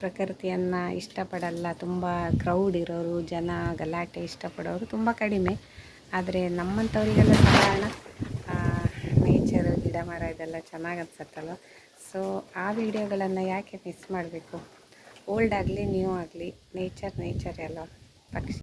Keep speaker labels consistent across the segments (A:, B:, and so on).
A: ಪ್ರಕೃತಿಯನ್ನು ಇಷ್ಟಪಡಲ್ಲ. ತುಂಬ ಕ್ರೌಡ್ ಇರೋರು, ಜನ, ಗಲಾಟೆ ಇಷ್ಟಪಡೋರು ತುಂಬ ಕಡಿಮೆ. ಆದರೆ ನಮ್ಮಂಥವರಿಗೆಲ್ಲ ಸಾಧಾರಣ ನೇಚರು ಗಿಡ ಮರ ಇದೆಲ್ಲ ಚೆನ್ನಾಗಿ ಅನ್ಸತ್ತಲ್ವ ಸೊ ಆ ವಿಡಿಯೋಗಳನ್ನು ಯಾಕೆ ಮಿಸ್ ಮಾಡಬೇಕು? ಓಲ್ಡ್ ಆಗಲಿ ನ್ಯೂ ಆಗಲಿ ನೇಚರ್ ನೇಚರ್ ಅಲ್ವಾ ಪಕ್ಷಿ.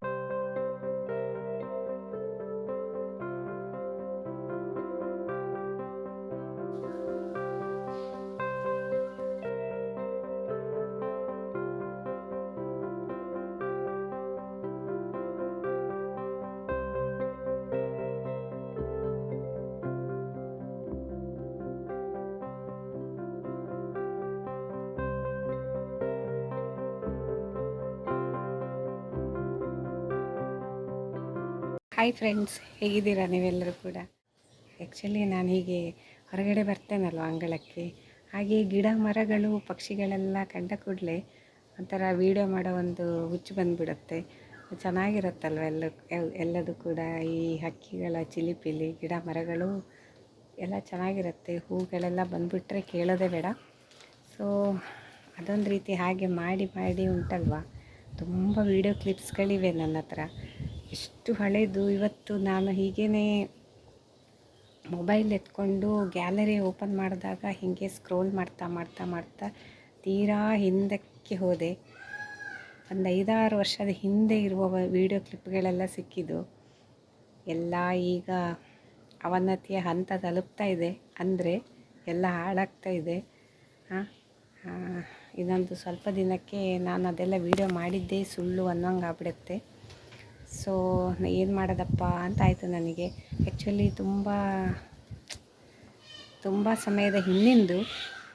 A: ಹಾಯ್ ಫ್ರೆಂಡ್ಸ್ ಹೇಗಿದ್ದೀರಾ ನೀವೆಲ್ಲರೂ ಕೂಡ? ಆ್ಯಕ್ಚುಲಿ ನಾನು ಹೀಗೆ ಹೊರಗಡೆ ಬರ್ತೇನಲ್ವ ಅಂಗಳಕ್ಕೆ? ಹಾಗೆ ಗಿಡ ಮರಗಳು, ಪಕ್ಷಿಗಳೆಲ್ಲ ಕಂಡ ಕೂಡಲೇ ಒಂಥರ ವೀಡಿಯೋ ಮಾಡೋ ಒಂದು ಹುಚ್ಚು ಬಂದುಬಿಡುತ್ತೆ. ಚೆನ್ನಾಗಿರುತ್ತಲ್ವ ಎಲ್ಲ, ಎಲ್- ಎಲ್ಲದೂ ಕೂಡ? ಈ ಹಕ್ಕಿಗಳ, ಚಿಲಿಪಿಲಿ, ಗಿಡ ಮರಗಳು ಎಲ್ಲ ಚೆನ್ನಾಗಿರುತ್ತೆ. ಹೂಗಳೆಲ್ಲ ಬಂದುಬಿಟ್ರೆ ಕೇಳೋದೇ ಬೇಡ. ಸೊ ಅದೊಂದು ರೀತಿ ಹಾಗೆ ಮಾಡಿ ಮಾಡಿ ಉಂಟಲ್ವ? ತುಂಬ ವೀಡಿಯೋ ಕ್ಲಿಪ್ಸ್ಗಳಿವೆ ನನ್ನ ಹತ್ರ. ಎಷ್ಟು ಹಳೆಯದು ಇವತ್ತು ನಾನು ಹೀಗೇ ಮೊಬೈಲ್ ಎತ್ಕೊಂಡು ಗ್ಯಾಲರಿ ಓಪನ್ ಮಾಡಿದಾಗ ಹೀಗೆ ಸ್ಕ್ರೋಲ್ ಮಾಡ್ತಾ ಮಾಡ್ತಾ ಮಾಡ್ತಾ ತೀರಾ ಹಿಂದಕ್ಕೆ ಹೋದೆ. ಒಂದು ಐದಾರು ವರ್ಷದ ಹಿಂದೆ ಇರುವ ವೀಡಿಯೋ ಕ್ಲಿಪ್ಗಳೆಲ್ಲ ಸಿಕ್ಕಿದ್ದು. ಎಲ್ಲ ಈಗ ಅವನತಿಯ ಹಂತ ತಲುಪ್ತಾ ಇದೆ. ಅಂದರೆ ಎಲ್ಲ ಹಾಳಾಗ್ತಾ ಇದೆ. ಹಾಂ? ಇನ್ನೊಂದು ಸ್ವಲ್ಪ ದಿನಕ್ಕೆ ನಾನು ಅದೆಲ್ಲ ವೀಡಿಯೋ ಮಾಡಿದ್ದೇ ಸುಳ್ಳು ಅನ್ನೋಂಗೆ ಆಗ್ಬಿಡುತ್ತೆ ಸೊ ಏನು ಮಾಡೋದಪ್ಪ ಅಂತ ಆಯಿತು ನನಗೆ. ಆ್ಯಕ್ಚುಲಿ ತುಂಬ ತುಂಬ ಸಮಯದ ಹಿಂದಿಂದು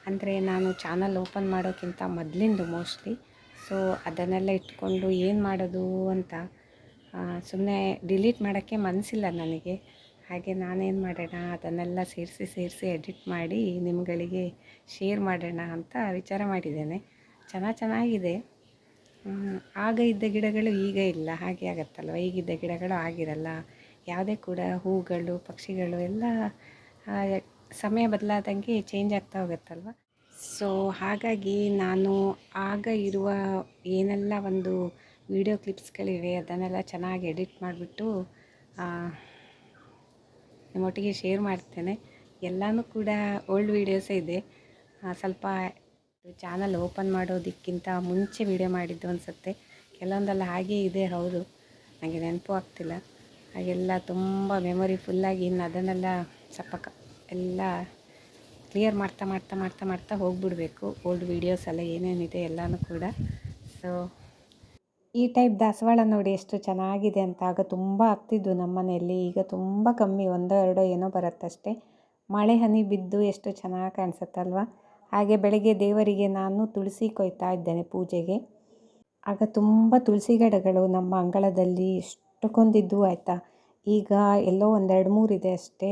A: ಅಂದರೆ ನಾನು ಚಾನಲ್ ಓಪನ್ ಮಾಡೋಕ್ಕಿಂತ ಮೊದಲಿಂದು ಮೋಸ್ಟ್ಲಿ ಸೊ ಅದನ್ನೆಲ್ಲ ಇಟ್ಕೊಂಡು ಏನು ಮಾಡೋದು ಅಂತ ಸುಮ್ಮನೆ ಡಿಲೀಟ್ ಮಾಡೋಕ್ಕೆ ಮನಸ್ಸಿಲ್ಲ ನನಗೆ. ಹಾಗೆ ನಾನೇನು ಮಾಡೋಣ, ಅದನ್ನೆಲ್ಲ ಸೇರಿಸಿ ಸೇರಿಸಿ ಎಡಿಟ್ ಮಾಡಿ ನಿಮ್ಗಳಿಗೆ ಶೇರ್ ಮಾಡೋಣ ಅಂತ ವಿಚಾರ ಮಾಡಿದ್ದೇನೆ. ಚೆನ್ನಾಗಿ ಚೆನ್ನಾಗಿದೆ. ಆಗ ಇದ್ದ ಗಿಡಗಳು ಈಗ ಇಲ್ಲ ಹಾಗೆ ಆಗತ್ತಲ್ವ? ಈಗಿದ್ದ ಗಿಡಗಳು ಆಗಿರಲ್ಲ. ಯಾವುದೇ ಕೂಡ ಹೂಗಳು ಪಕ್ಷಿಗಳು ಎಲ್ಲ ಸಮಯ ಬದಲಾದಂಗೆ ಚೇಂಜ್ ಆಗ್ತಾ ಹೋಗುತ್ತಲ್ವ? ಸೊ ಹಾಗಾಗಿ ನಾನು ಆಗ ಇರುವ ಏನೆಲ್ಲ ಒಂದು ವಿಡಿಯೋ ಕ್ಲಿಪ್ಸ್ಗಳಿವೆ ಅದನ್ನೆಲ್ಲ ಚೆನ್ನಾಗಿ ಎಡಿಟ್ ಮಾಡಿಬಿಟ್ಟು ನಿಮ್ಮೊಟ್ಟಿಗೆ ಶೇರ್ ಮಾಡ್ತೇನೆ. ಎಲ್ಲನೂ ಕೂಡ ಓಲ್ಡ್ ವೀಡಿಯೋಸೇ ಇದೆ. ಆ, ಸ್ವಲ್ಪ ಚಾನಲ್ ಓಪನ್ ಮಾಡೋದಕ್ಕಿಂತ ಮುಂಚೆ ವಿಡಿಯೋ ಮಾಡಿದ್ದು ಅನಿಸುತ್ತೆ. ಕೆಲವೊಂದೆಲ್ಲ ಹಾಗೇ ಇದೆ, ಹೌದು. ನನಗೆ ನೆನಪು ಆಗ್ತಿಲ್ಲ. ಹಾಗೆಲ್ಲ ತುಂಬ ಮೆಮೊರಿ ಫುಲ್ಲಾಗಿ ಇನ್ನು ಅದನ್ನೆಲ್ಲ ಸ್ವಲ್ಪ ಕ ಎಲ್ಲ ಕ್ಲಿಯರ್ ಮಾಡ್ತಾ ಮಾಡ್ತಾ ಮಾಡ್ತಾ ಮಾಡ್ತಾ ಹೋಗ್ಬಿಡಬೇಕು. ಓಲ್ಡ್ ವೀಡಿಯೋಸ್ ಎಲ್ಲ ಏನೇನಿದೆ ಎಲ್ಲನೂ ಕೂಡ. ಸೊ ಈ ಟೈಪ್ ದಾಸವಾಳ ನೋಡಿ ಎಷ್ಟು ಚೆನ್ನಾಗಿದೆ ಅಂತ ಆಗ ತುಂಬ ಆಗ್ತಿದ್ದು ನಮ್ಮ ಮನೆಯಲ್ಲಿ ಈಗ ತುಂಬ ಕಮ್ಮಿ, ಒಂದೋ, ಎರಡೋ ಏನೋ ಬರುತ್ತಷ್ಟೇ. ಮಳೆ ಹನಿ ಬಿದ್ದು ಎಷ್ಟು ಚೆನ್ನಾಗಿ ಕಾಣಿಸುತ್ತಲ್ವ? ಹಾಗೆ ಬೆಳಗ್ಗೆ ದೇವರಿಗೆ ನಾನು ತುಳಸಿ ಕೊಯ್ತಾ ಇದ್ದೇನೆ ಪೂಜೆಗೆ. ಆಗ ತುಂಬ ತುಳಸಿ ಗಿಡಗಳು ನಮ್ಮ ಅಂಗಳದಲ್ಲಿ ಎಷ್ಟಕ್ಕೊಂದಿದ್ದು ಆಯಿತಾ. ಈಗ ಎಲ್ಲೋ ಒಂದೆರಡು ಮೂರು ಇದೆ ಅಷ್ಟೇ.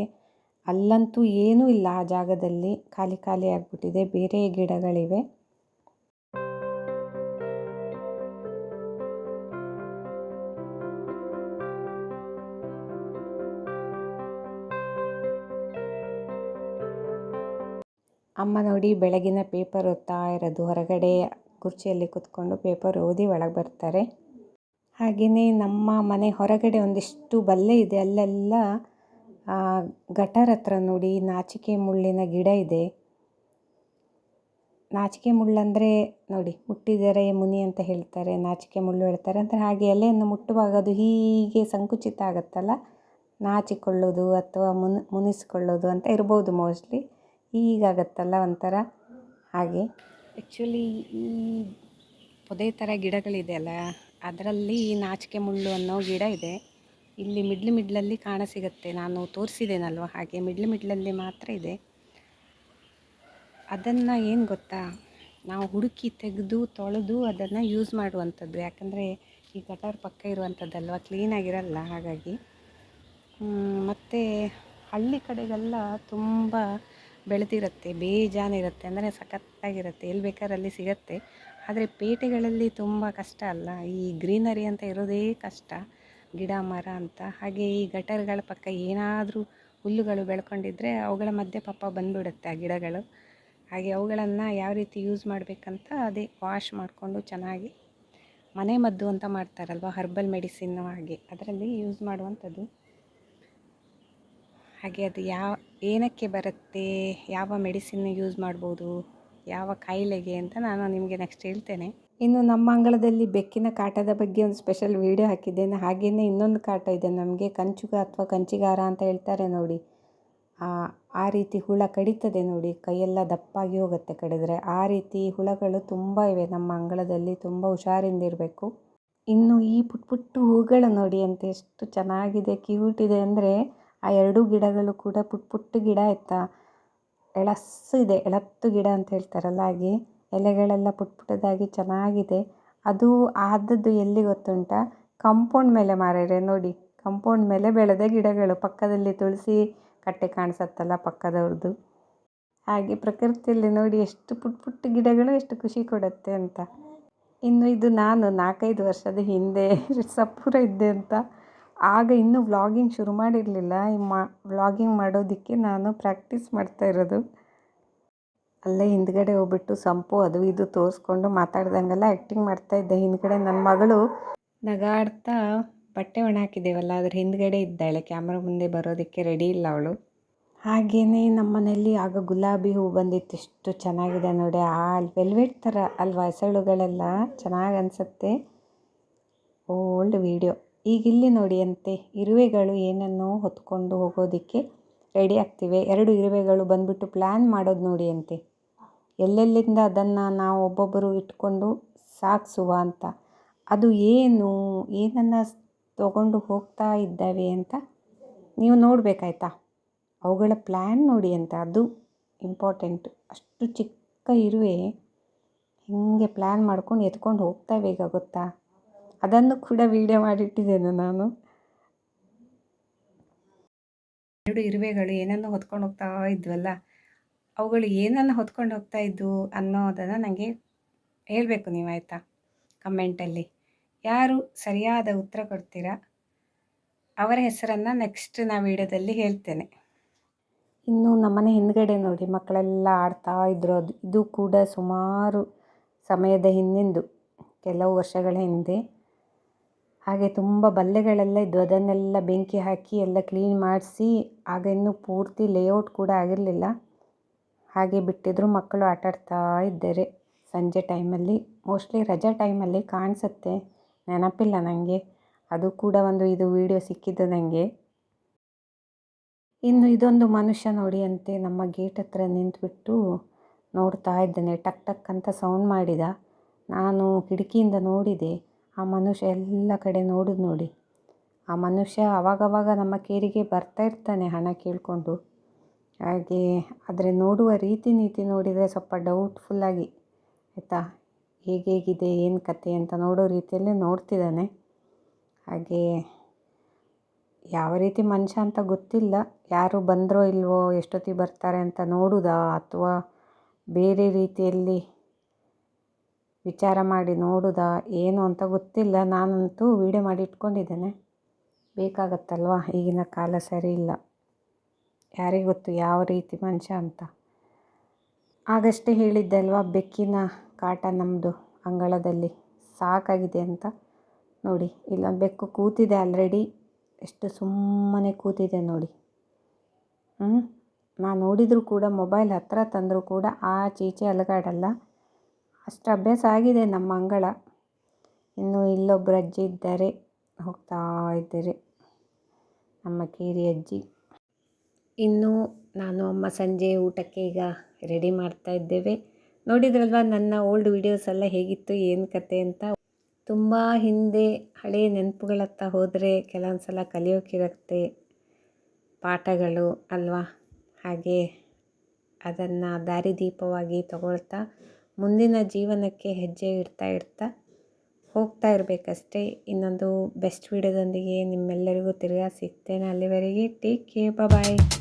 A: ಅಲ್ಲಂತೂ ಏನೂ ಇಲ್ಲ ಆ ಜಾಗದಲ್ಲಿ. ಖಾಲಿ ಖಾಲಿ ಆಗಿಬಿಟ್ಟಿದೆ. ಬೇರೆ ಗಿಡಗಳಿವೆ. ಅಮ್ಮ ನೋಡಿ ಬೆಳಗಿನ ಪೇಪರ್ ಓದ್ತಾ ಇರೋದು. ಹೊರಗಡೆ ಕುರ್ಚಿಯಲ್ಲಿ ಕೂತ್ಕೊಂಡು ಪೇಪರ್ ಓದಿ ಒಳಗೆ ಬರ್ತಾರೆ. ಹಾಗೆಯೇ ನಮ್ಮ ಮನೆ ಹೊರಗಡೆ ಒಂದಿಷ್ಟು ಬಲ್ಲೆ ಇದೆ. ಅಲ್ಲೆಲ್ಲ ಗಟರ್ ಹತ್ರ ನೋಡಿ ನಾಚಿಕೆ ಮುಳ್ಳಿನ ಗಿಡ ಇದೆ. ನಾಚಿಕೆ ಮುಳ್ಳಂದರೆ ನೋಡಿ, ಮುಟ್ಟಿದರೆ ಮುನಿ ಅಂತ ಹೇಳ್ತಾರೆ, ನಾಚಿಕೆ ಮುಳ್ಳು ಹೇಳ್ತಾರೆ ಅಂದರೆ ಹಾಗೆ ಎಲೆಯನ್ನು ಮುಟ್ಟುವಾಗ ಅದು ಹೀಗೆ ಸಂಕುಚಿತ ಆಗುತ್ತಲ್ಲ? ನಾಚಿಕೊಳ್ಳೋದು ಅಥವಾ ಮುನ್, ಮುನಿಸ್ಕೊಳ್ಳೋದು ಅಂತ ಇರ್ಬೋದು ಮೋಸ್ಟ್ಲಿ. ಹೀಗಾಗತ್ತಲ್ಲ ಒಂಥರ ಹಾಗೆ. ಆ್ಯಕ್ಚುಲಿ ಈ ಪೊದೆ ಥರ ಗಿಡಗಳಿದೆಯಲ್ಲ, ಅದರಲ್ಲಿ ನಾಚಿಕೆ ಮುಳ್ಳು ಅನ್ನೋ ಗಿಡ ಇದೆ. ಇಲ್ಲಿ ಮಿಡ್ಲ್ ಮಿಡ್ಲಲ್ಲಿ ಕಾಣ ಸಿಗುತ್ತೆ. ನಾನು ತೋರಿಸಿದ್ದೇನಲ್ವ ಹಾಗೆ ಮಿಡ್ಲ್ ಮಿಡ್ಲಲ್ಲಿ ಮಾತ್ರ ಇದೆ. ಅದನ್ನು ಏನು ಗೊತ್ತಾ? ನಾವು ಹುಡುಕಿ ತೆಗೆದು ತೊಳೆದು ಅದನ್ನು ಯೂಸ್ ಮಾಡುವಂಥದ್ದು. ಯಾಕಂದರೆ ಈ ಗಟಾರ್ ಪಕ್ಕ ಇರುವಂಥದ್ದಲ್ವ ಕ್ಲೀನಾಗಿರಲ್ಲ ಹಾಗಾಗಿ. ಮತ್ತು ಹಳ್ಳಿ ಕಡೆಗೆಲ್ಲ ತುಂಬ ಬೆಳೆದಿರುತ್ತೆ ಬೇಜಾನಿರುತ್ತೆ ಅಂದರೆ ಸಖತ್ತಾಗಿರುತ್ತೆ, ಎಲ್ಲಿ ಬೇಕಾದ್ರೆ ಅಲ್ಲಿ ಸಿಗತ್ತೆ. ಆದರೆ ಪೇಟೆಗಳಲ್ಲಿ ತುಂಬ ಕಷ್ಟ ಅಲ್ಲ? ಈ ಗ್ರೀನರಿ ಅಂತ ಇರೋದೇ ಕಷ್ಟ. ಗಿಡ, ಮರ ಅಂತ. ಹಾಗೆ ಈ ಗಟರ್ಗಳ ಪಕ್ಕ ಏನಾದರೂ ಹುಲ್ಲುಗಳು ಬೆಳ್ಕೊಂಡಿದ್ರೆ ಅವುಗಳ ಮಧ್ಯೆ ಪಾಪ ಬಂದ್ಬಿಡುತ್ತೆ ಆ ಗಿಡಗಳು. ಹಾಗೆ ಅವುಗಳನ್ನು ಯಾವ ರೀತಿ ಯೂಸ್ ಮಾಡಬೇಕಂತ ಅದೇ ವಾಶ್ ಮಾಡಿಕೊಂಡು ಚೆನ್ನಾಗಿ ಮನೆ ಮದ್ದು ಅಂತ ಮಾಡ್ತಾರಲ್ವ ಹರ್ಬಲ್ ಮೆಡಿಸಿನ್ ಹಾಗೆ. ಅದರಲ್ಲಿ ಯೂಸ್ ಮಾಡುವಂಥದ್ದು. ಹಾಗೆ ಅದು ಯಾವ ಏನಕ್ಕೆ ಬರುತ್ತೆ, ಯಾವ ಮೆಡಿಸಿನ್ ಯೂಸ್ ಮಾಡ್ಬೋದು, ಯಾವ ಕಾಯಿಲೆಗೆ ಅಂತ ನಾನು ನಿಮಗೆ ನೆಕ್ಸ್ಟ್ ಹೇಳ್ತೇನೆ. ಇನ್ನು ನಮ್ಮ ಅಂಗಳದಲ್ಲಿ ಬೆಕ್ಕಿನ ಕಾಟದ ಬಗ್ಗೆ ಒಂದು ಸ್ಪೆಷಲ್ ವೀಡಿಯೋ ಹಾಕಿದ್ದೇನೆ ಹಾಗೆಯೇ ಇನ್ನೊಂದು ಕಾಟ ಇದೆ. ನಮಗೆ ಕಂಚುಗ ಅಥವಾ ಕಂಚಿಗಾರ ಅಂತ ಹೇಳ್ತಾರೆ ನೋಡಿ. ಆ ರೀತಿ ಹುಳ ಕಡಿತದೆ ನೋಡಿ. ಕೈಯೆಲ್ಲ ದಪ್ಪಾಗಿ ಹೋಗುತ್ತೆ ಕಡಿದ್ರೆ. ಆ ರೀತಿ ಹುಳಗಳು ತುಂಬ ಇವೆ ನಮ್ಮ ಅಂಗಳದಲ್ಲಿ. ತುಂಬ ಹುಷಾರಿಂದ ಇರಬೇಕು. ಇನ್ನು ಈ ಪುಟ್ ಪುಟ್ಟ ಹೂಗಳು ನೋಡಿ ಅಂತ ಎಷ್ಟು ಚೆನ್ನಾಗಿದೆ ಕ್ಯೂಟ್ ಇದೆ ಅಂದರೆ ಆ ಎರಡೂ ಗಿಡಗಳು ಕೂಡ ಪುಟ್ಟ ಪುಟ್ಟ ಗಿಡ ಆಯಿತಾ? ಎಳಸ್ಸು ಇದೆ, ಎಳತ್ತು ಗಿಡ ಅಂತ ಹೇಳ್ತಾರಲ್ಲ ಹಾಗೆ. ಎಲೆಗಳೆಲ್ಲ ಪುಟ್ಟ ಪುಟ್ಟದಾಗಿ ಚೆನ್ನಾಗಿದೆ. ಅದು ಆದದ್ದು ಎಲ್ಲಿ ಗೊತ್ತುಂಟ? ಕಂಪೌಂಡ್ ಮೇಲೆ ಮಾರೇರೆ, ನೋಡಿ. ಕಂಪೌಂಡ್ ಮೇಲೆ ಬೆಳೆದ ಗಿಡಗಳು, ಪಕ್ಕದಲ್ಲಿ ತುಳಸಿ ಕಟ್ಟೆ ಕಾಣಿಸತ್ತಲ್ಲ ಪಕ್ಕದವ್ರದ್ದು ಹಾಗೆ ಪ್ರಕೃತಿಯಲ್ಲಿ ನೋಡಿ ಎಷ್ಟು ಪುಟ್ಟ ಪುಟ್ಟ ಗಿಡಗಳು, ಎಷ್ಟು ಖುಷಿ ಕೊಡುತ್ತೆ ಅಂತ. ಇನ್ನು ಇದು ನಾನು ನಾಲ್ಕೈದು ವರ್ಷದ ಹಿಂದೆ ಸಪೂರ ಇದ್ದೆ ಅಂತ. ಆಗ ಇನ್ನೂ ವ್ಲಾಗಿಂಗ್ ಶುರು ಮಾಡಿರಲಿಲ್ಲ. ಈ ಮಾ, ವ್ಲಾಗಿಂಗ್ ಮಾಡೋದಕ್ಕೆ ನಾನು ಪ್ರಾಕ್ಟೀಸ್ ಮಾಡ್ತಾ ಇರೋದು. ಅಲ್ಲೇ ಹಿಂದ್ಗಡೆ ಹೋಗ್ಬಿಟ್ಟು ಸಂಪು ಅದು ಇದು ತೋರಿಸ್ಕೊಂಡು ಮಾತಾಡ್ದಂಗೆಲ್ಲ ಆ್ಯಕ್ಟಿಂಗ್ ಮಾಡ್ತಾಯಿದ್ದೆ ಹಿಂದ್ಗಡೆ ನನ್ನ ಮಗಳು ನಗಾಡ್ತಾ ಬಟ್ಟೆ ಒಣ ಹಾಕಿದ್ದೇವಲ್ಲ, ಅದ್ರ ಹಿಂದ್ಗಡೆ ಇದ್ದಾಳೆ ಕ್ಯಾಮ್ರಾ ಮುಂದೆ ಬರೋದಕ್ಕೆ ರೆಡಿ ಇಲ್ಲ ಅವಳು. ಹಾಗೆಯೇ ಮನೆಯಲ್ಲಿ ಆಗ ಗುಲಾಬಿ ಹೂ ಬಂದಿತ್ತು. ಎಷ್ಟು ಚೆನ್ನಾಗಿದೆ ನೋಡಿ. ಆ ವೆಲ್ವೆಟ್ ಥರ ಅಲ್ವಾ ಹೆಸಳುಗಳೆಲ್ಲ ಚೆನ್ನಾಗಿ ಅನಿಸುತ್ತೆ. Old video. ಈಗ ಇಲ್ಲಿ ನೋಡಿ ಅಂತೆ ಇರುವೆಗಳು ಏನನ್ನೋ ಹೊತ್ಕೊಂಡು ಹೋಗೋದಕ್ಕೆ ರೆಡಿ ಆಗ್ತಿವೆ. ಎರಡು ಇರುವೆಗಳು ಬಂದ್ಬಿಟ್ಟು ಪ್ಲ್ಯಾನ್ ಮಾಡೋದು ನೋಡಿಯಂತೆ. ಎಲ್ಲೆಲ್ಲಿಂದ ಅದನ್ನು ನಾವು ಒಬ್ಬೊಬ್ಬರು ಇಟ್ಕೊಂಡು ಸಾಗಿಸುವ ಅಂತ. ಅದು ಏನು? ಏನನ್ನು ತಗೊಂಡು ಹೋಗ್ತಾ ಇದ್ದಾವೆ ಅಂತ ನೀವು ನೋಡಬೇಕಾಯ್ತಾ? ಅವುಗಳ ಪ್ಲ್ಯಾನ್ ನೋಡಿ ಅಂತ ಅದು ಇಂಪಾರ್ಟೆಂಟ್ ಅಷ್ಟು ಚಿಕ್ಕ ಇರುವೆ ಹೀಗೆ ಪ್ಲ್ಯಾನ್ ಮಾಡ್ಕೊಂಡು ಎತ್ಕೊಂಡು ಹೋಗ್ತಾವೆ ಈಗ ಗೊತ್ತಾ? ಅದನ್ನು ಕೂಡ ವೀಡಿಯೋ ಮಾಡಿಟ್ಟಿದ್ದೇನೆ ನಾನು. ಎರಡು ಇರುವೆಗಳು ಏನನ್ನು ಹೊತ್ಕೊಂಡು ಹೋಗ್ತಾ ಇದ್ವಲ್ಲ ಅವುಗಳು ಏನನ್ನು ಹೊತ್ಕೊಂಡು ಹೋಗ್ತಾ ಇದ್ವು ಅನ್ನೋದನ್ನು ನನಗೆ ಹೇಳಬೇಕು ನೀವು ಆಯಿತಾ ಕಮೆಂಟಲ್ಲಿ ಯಾರು ಸರಿಯಾದ ಉತ್ತರ ಕೊಡ್ತೀರಾ? ಅವರ ಹೆಸರನ್ನು ನೆಕ್ಸ್ಟ್ ನಾ ವಿಡಿಯೋದಲ್ಲಿ ಹೇಳ್ತೇನೆ. ಇನ್ನು ನಮ್ಮನೆ ಹಿಂದ್ಗಡೆ ನೋಡಿ ಮಕ್ಕಳೆಲ್ಲ ಆಡ್ತಾ ಇದ್ರು ಅದು ಇದು ಕೂಡ ಸುಮಾರು ಸಮಯದ ಹಿಂದಿಂದು ಕೆಲವು ವರ್ಷಗಳ ಹಿಂದೆ. ಹಾಗೆ ತುಂಬ ಬಲ್ಲೆಗಳೆಲ್ಲ ಇದ್ದು ಅದನ್ನೆಲ್ಲ ಬೆಂಕಿ ಹಾಕಿ ಎಲ್ಲ ಕ್ಲೀನ್ ಮಾಡಿಸಿ, ಆಗ ಇನ್ನೂ ಪೂರ್ತಿ ಲೇಔಟ್ ಕೂಡ ಆಗಿರಲಿಲ್ಲ. ಹಾಗೆ ಬಿಟ್ಟಿದ್ರು ಮಕ್ಕಳು ಆಟಾಡ್ತಾ ಇದ್ದಾರೆ ಸಂಜೆ ಟೈಮಲ್ಲಿ ಮೋಸ್ಟ್ಲಿ ರಜಾ ಟೈಮಲ್ಲಿ ಕಾಣಿಸುತ್ತೆ. ನೆನಪಿಲ್ಲ ನನಗೆ ಅದು ಕೂಡ ಒಂದು ಇದು ವಿಡಿಯೋ ಸಿಕ್ಕಿದ್ದು ನನಗೆ ಇನ್ನು ಇದೊಂದು ಮನುಷ್ಯ ನೋಡಿ ಅಂತೆ ನಮ್ಮ ಗೇಟ್ ಹತ್ರ ನಿಂತುಬಿಟ್ಟು ನೋಡ್ತಾ ಇದ್ದಾನೆ. ಟಕ್ ಟಕ್ ಅಂತ ಸೌಂಡ್ ಮಾಡಿದ. ನಾನು ಕಿಟಕಿಯಿಂದ ನೋಡಿದೆ. ಆ ಮನುಷ್ಯ ಎಲ್ಲ ಕಡೆ ನೋಡುದು ನೋಡಿ. ಆ ಮನುಷ್ಯ ಅವಾಗವಾಗ ನಮ್ಮ ಕೇರಿಗೆ ಬರ್ತಾ ಇರ್ತಾನೆ ಹಣ ಕೇಳಿಕೊಂಡು. ಹಾಗೆ ಆದರೆ ನೋಡುವ ರೀತಿ ನೀತಿ ನೋಡಿದರೆ ಸ್ವಲ್ಪ ಡೌಟ್ಫುಲ್ಲಾಗಿ ಆಯಿತಾ? ಹೇಗೇಗಿದೆ ಏನು ಕತೆ ಅಂತ ನೋಡೋ ರೀತಿಯಲ್ಲೇ ನೋಡ್ತಿದ್ದಾನೆ. ಹಾಗೆ ಯಾವ ರೀತಿ ಮನುಷ್ಯ ಅಂತ ಗೊತ್ತಿಲ್ಲ. ಯಾರು ಬಂದರೋ ಇಲ್ವೋ, ಎಷ್ಟೊತ್ತಿಗೆ ಬರ್ತಾರೆ ಅಂತ ನೋಡುವುದಾ ಅಥವಾ ಬೇರೆ ರೀತಿಯಲ್ಲಿ ವಿಚಾರ ಮಾಡಿ ನೋಡುವುದಾ ಏನು ಅಂತ ಗೊತ್ತಿಲ್ಲ. ನಾನಂತೂ ವೀಡಿಯೋ ಮಾಡಿ ಇಟ್ಕೊಂಡಿದ್ದೇನೆ. ಬೇಕಾಗತ್ತಲ್ವಾ? ಈಗಿನ ಕಾಲ ಸರಿ ಇಲ್ಲ. ಯಾರಿಗೆ ಗೊತ್ತು ಯಾವ ರೀತಿ ಮನುಷ್ಯ ಅಂತ. ಆಗಷ್ಟೇ ಹೇಳಿದ್ದೆ ಅಲ್ವಾ, ಬೆಕ್ಕಿನ ಕಾಟ ನಮ್ಮದು ಅಂಗಳದಲ್ಲಿ. ಸಾಕಾಗಿದೆ ಅಂತ. ನೋಡಿ ಇಲ್ಲೊಂದು ಬೆಕ್ಕು ಕೂತಿದೆ ಆಲ್ರೆಡಿ ಎಷ್ಟು ಸುಮ್ಮನೆ ಕೂತಿದೆ ನೋಡಿ. ಹ್ಞೂ ನಾನು ನೋಡಿದರೂ ಕೂಡ ಮೊಬೈಲ್ ಹತ್ತಿರ ತಂದರೂ ಕೂಡ ಆ ಚೀಚೆ ಅಲುಗಾಡಲ್ಲ. ಅಷ್ಟು ಅಭ್ಯಾಸ ಆಗಿದೆ ನಮ್ಮ ಅಂಗಳ. ಇನ್ನು ಇಲ್ಲೊಬ್ಬರು ಅಜ್ಜಿ ಇದ್ದಾರೆ, ಹೋಗ್ತಾ ಇದ್ದಾರೆ. ನಮ್ಮ ಕೇರಿ ಅಜ್ಜಿ. ಇನ್ನು ನಾನು ಅಮ್ಮ ಸಂಜೆ ಊಟಕ್ಕೆ ಈಗ ರೆಡಿ ಮಾಡ್ತಾ ಇದ್ದೇವೆ. ನೋಡಿದ್ರಲ್ವ ನನ್ನ ಓಲ್ಡ್ ವೀಡಿಯೋಸ್ ಎಲ್ಲ ಹೇಗಿತ್ತು, ಏನು ಕತೆ ಅಂತ? ತುಂಬ ಹಿಂದೆ ಹಳೆಯ ನೆನಪುಗಳತ್ತ ಹೋದರೆ ಕೆಲವೊಂದು ಸಲ ಕಲಿಯೋಕ್ಕಿರುತ್ತೆ ಪಾಠಗಳು, ಅಲ್ವಾ? ಹಾಗೆ ಅದನ್ನು ದಾರಿದೀಪವಾಗಿ ತಗೊಳ್ತಾ ಮುಂದಿನ ಜೀವನಕ್ಕೆ ಹೆಜ್ಜೆ ಇಡ್ತಾ ಇಡ್ತಾ ಹೋಗ್ತಾ ಇರಬೇಕಷ್ಟೇ. ಇನ್ನೊಂದು ಬೆಸ್ಟ್ ವೀಡಿಯೋದೊಂದಿಗೆ ನಿಮ್ಮೆಲ್ಲರಿಗೂ ತಿರ್ಗಾ ಸಿಗ್ತೇನೆ ಅಲ್ಲಿವರೆಗೆ. Take care bye